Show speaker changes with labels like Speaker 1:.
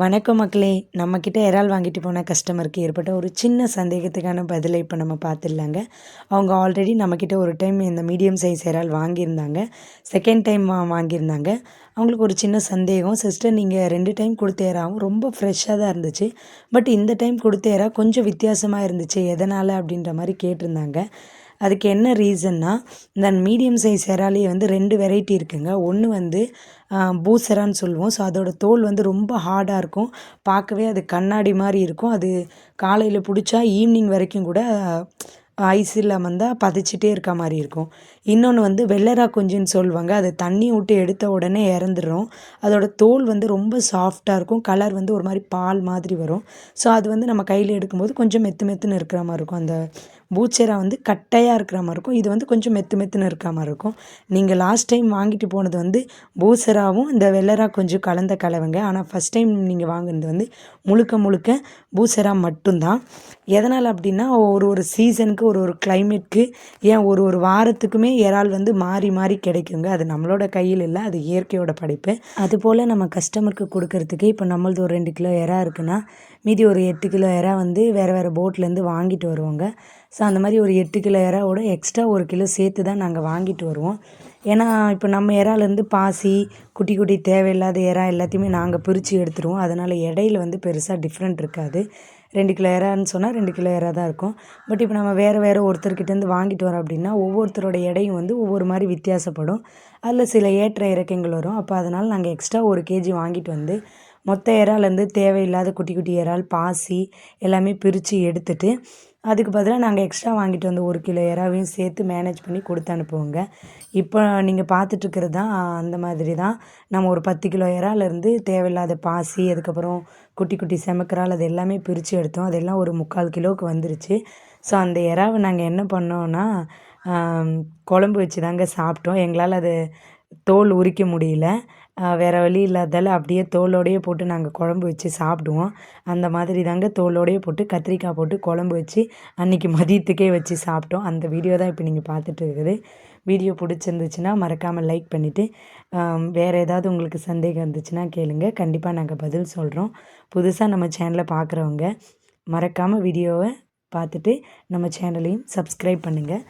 Speaker 1: வணக்கம் மக்களே. நம்மக்கிட்ட இறால் வாங்கிட்டு போன கஸ்டமருக்கு ஏற்பட்ட ஒரு சின்ன சந்தேகத்துக்கான பதிலை இப்போ நம்ம பார்த்துடலாங்க. அவங்க ஆல்ரெடி நம்மக்கிட்ட ஒரு டைம் இந்த மீடியம் சைஸ் இறால் வாங்கியிருந்தாங்க. Second time வாங்கியிருந்தாங்க. அவங்களுக்கு ஒரு சின்ன சந்தேகம். சிஸ்டர் நீங்கள் ரெண்டு டைம் கொடுத்த இறாவும் ரொம்ப ஃப்ரெஷ்ஷாக தான் இருந்துச்சு. பட் இந்த டைம் கொடுத்த இறா கொஞ்சம் வித்தியாசமாக இருந்துச்சு. எதனால் அப்படின்ற மாதிரி கேட்டிருந்தாங்க. அதுக்கு என்ன ரீசன்னா இந்த மீடியம் சைஸ் இறாலே வந்து ரெண்டு வெரைட்டி இருக்குங்க. ஒன்று வந்து பூசரான்னு சொல்லுவோம். ஸோ அதோடய தோல் வந்து ரொம்ப ஹார்டாக இருக்கும். பார்க்கவே அது கண்ணாடி மாதிரி இருக்கும். அது காலையில் பிடிச்சா ஈவினிங் வரைக்கும் கூட ஐஸில் வந்தால் இருந்தால் பதிச்சிட்டே இருக்க மாதிரி இருக்கும். இன்னொன்று வந்து வெள்ளரா குஞ்சுன்னு சொல்லுவாங்க. அது தண்ணி விட்டு எடுத்த உடனே இறந்துடும் அதோட தோல் வந்து ரொம்ப சாஃப்டாக இருக்கும். கலர் வந்து ஒரு மாதிரி பால் மாதிரி வரும். ஸோ அது வந்து நம்ம கையில் எடுக்கும்போது கொஞ்சம் மெத்து மெத்துன்னு இருக்கிற மாதிரி இருக்கும். அந்த பூச்செரா வந்து கட்டையாக இருக்கிற மாதிரி இருக்கும். இது வந்து கொஞ்சம் மெத்து மெத்துன்னு இருக்கிற மாதிரி இருக்கும். நீங்கள் லாஸ்ட் டைம் வாங்கிட்டு போனது வந்து பூசராவும் இந்த வெள்ளரா கொஞ்சம் கலந்த கலவைங்க. ஆனால் ஃபஸ்ட் டைம் நீங்கள் வாங்கினது வந்து முழுக்க முழுக்க பூசரா மட்டும்தான். எதனால் அப்படின்னா ஒரு ஒரு சீசனுக்கு ஒரு ஒரு கிளைமேட்க்கு ஏன் ஒரு ஒரு வாரத்துக்குமே இறால் வந்து மாறி மாறி கிடைக்குங்க. அது நம்மளோட கையில் இல்லை அது இயற்கையோட படைப்பு. அதுபோல் நம்ம கஸ்டமருக்கு கொடுக்கறதுக்கு இப்போ நம்மளது ஒரு ரெண்டு கிலோ இறா இருக்குன்னா மீதி ஒரு எட்டு கிலோ இறா வந்து வேறு வேறு போட்லேருந்து வாங்கிட்டு வருவோங்க. ஸோ அந்த மாதிரி ஒரு எட்டு கிலோ இறாவோட எக்ஸ்ட்ரா ஒரு கிலோ சேர்த்து தான் நாங்கள் வாங்கிட்டு வருவோம். ஏன்னா இப்போ நம்ம இறாலேருந்து பாசி குட்டி குட்டி தேவையில்லாத இறா எல்லாத்தையுமே நாங்கள் பிரித்து எடுத்துருவோம். அதனால் இடையில வந்து பெருசாக டிஃப்ரெண்ட் இருக்காது. ரெண்டு கிலோ இறான்னு சொன்னால் ரெண்டு கிலோ இறா தான் இருக்கும். பட் இப்போ நம்ம வேறு வேறு ஒருத்தர்கிட்டேருந்து வாங்கிட்டு வரோம் அப்படின்னா ஒவ்வொருத்தரோட எடையும் வந்து ஒவ்வொரு மாதிரி வித்தியாசப்படும். அதில் சில ஏற்ற இறக்கங்கள் வரும். அப்போ அதனால் நாங்கள் எக்ஸ்ட்ரா ஒரு கேஜி வாங்கிட்டு வந்து மொத்த இறாலேருந்து தேவையில்லாத குட்டி குட்டி இறால் பாசி எல்லாமே பிரித்து எடுத்துட்டு அதுக்கு பதிலாக நாங்கள் எக்ஸ்ட்ரா வாங்கிட்டு வந்து ஒரு கிலோ இறாவையும் சேர்த்து மேனேஜ் பண்ணி கொடுத்து அனுப்புவோங்க. இப்போ நீங்கள் பார்த்துட்ருக்கிறது தான் அந்த மாதிரி தான் நம்ம ஒரு பத்து கிலோ இறாலேருந்து தேவையில்லாத பாசி அதுக்கப்புறம் குட்டி குட்டி செமக்கரால் அது எல்லாமே பிரித்து எடுத்தோம். அதெல்லாம் ஒரு முக்கால் கிலோவுக்கு வந்துருச்சு. ஸோ அந்த இறாவை நாங்கள் என்ன பண்ணோன்னா குழம்பு வச்சு தாங்க சாப்பிட்டோம். எங்களால் அது தோல் உரிக்க முடியல. வேறு வழி இல்லாதால் அப்படியே தோலோடையே போட்டு நாங்கள் குழம்பு வச்சு சாப்பிடுவோம். அந்த மாதிரி தாங்க தோலோடையே போட்டு கத்திரிக்காய் போட்டு குழம்பு வச்சு அன்றைக்கி மதியத்துக்கே வச்சு சாப்பிட்டோம். அந்த வீடியோ தான் இப்போ நீங்கள் பார்த்துட்டு இருக்குது. வீடியோ பிடிச்சிருந்துச்சுன்னா மறக்காமல் லைக் பண்ணிவிட்டு வேறு ஏதாவது உங்களுக்கு சந்தேகம் இருந்துச்சுன்னா கேளுங்கள் கண்டிப்பாக நாங்கள் பதில் சொல்கிறோம் புதுசாக நம்ம சேனலை பார்க்குறவங்க மறக்காமல் வீடியோவை பார்த்துட்டு நம்ம சேனலையும் சப்ஸ்கிரைப் பண்ணுங்கள்